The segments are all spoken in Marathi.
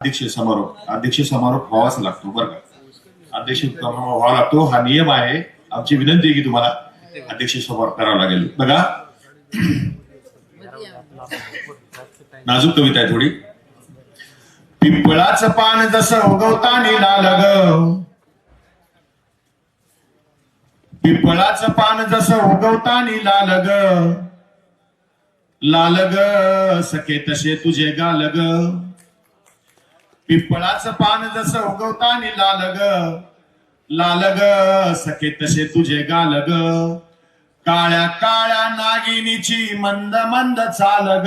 अध्यक्ष समारोप अध्यक्ष समारोप व्हावाच लागतो बरं का? अध्यक्ष समारोप व्हावा लागतो. हा नियम आहे. आमची विनंती आहे की तुम्हाला अध्यक्ष समारोप करावा लागेल. बघा. नाजूक कविता आहे थोडी. पिंपळाचं पान जसं उगवतानी लाल ग. पिंपळाचं पान जसं उगवतानी लालग लालग लाल ग तसे तुझे गालग ग. पिंपळाचं पान जसं उगवतानी लाल ग लाल ग सखे तसे तुझे गाल ग काळ्या काळ्या नागिनीची मंद मंद चाल ग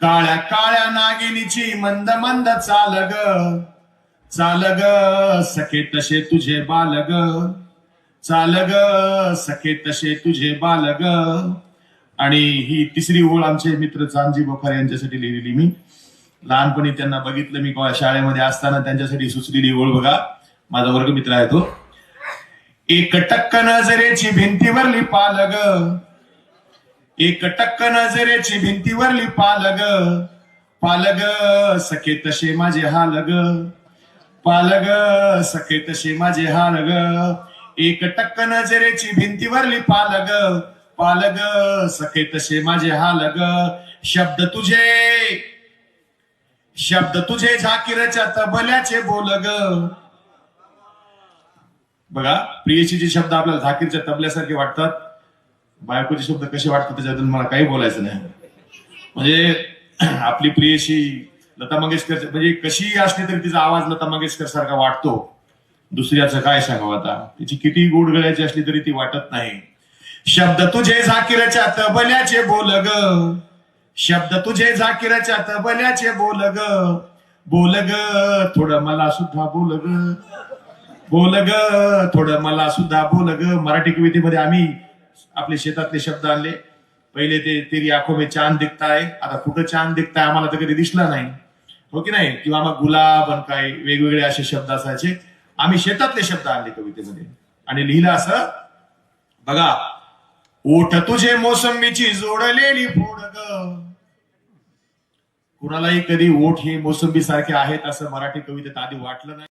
काळ्या काळ्या नागिनीची मंद मंद चाल ग चाल ग सखे तसे तुझे बाल ग चाल ग सखे तसे तुझे बाल ग आणि ही तिसरी ओळ आमचे मित्र चांजी बफार यांच्यासाठी लिहिलेली मी. लहानपणी त्यांना बघितलं मी शाळेमध्ये असताना त्यांच्यासाठी सुचलेली ओळ बघा. माझा वर्ग मित्र आहे तो. एक टक्क नजरेची भिंतीवरली पालग. एक टक्क नजरेची भिंतीवरली पालग. पालग सखे तसे माझे हालग. पालग सखे तसे माझे हालग. एक टक्क नजरेची भिंतीवरली पालग. पालग सखे तसे माझे हालग. शब्द तुझे शब्द तुझे झाकीरच्या तबल्याचे बोलग. बघा प्रियशीचे शब्द आपल्याला झाकीरच्या तबल्यासारखे वाटतात बायकोचे शब्द कसे वाटतात त्याच्यातून मला काही बोलायचं नाही. म्हणजे आपली प्रियशी लता मंगेशकर म्हणजे कशी असली तरी तिचा आवाज लता मंगेशकर सारखा वाटतो. दुसऱ्याचं काय सांगावं आता? तिची किती गोड गळ्याची असली तरी ती वाटत नाही. शब्द तुझे झाकीरच्या तबल्याचे बोल ग शब्द तुझे झाकीरच्या तबल्याचे बोल ग. बोल ग थोडं मला सुद्धा बोल ग. बोल ग थोडं मला सुद्धा बोल ग. मराठी कवितेमध्ये आम्ही आपले शेतातले शब्द आणले. पहिले ते तेरी आखो मे चांद दिखताय आता कुठं चांद दिखताय आम्हाला तर कधी दिसला नाही. हो की नाही? किंवा मग गुलाब आणि काय वेगवेगळे असे शब्द असायचे. आम्ही शेतातले शब्द आणले कवितेमध्ये. आणि लिहिलं असं बघा ओठ तुझे मोसंबीची जोडलेली फोड ग. कुणालाही कधी ओठ हे मोसंबी सारखे आहेत असं मराठी कवितेत आधी वाटलं नाही.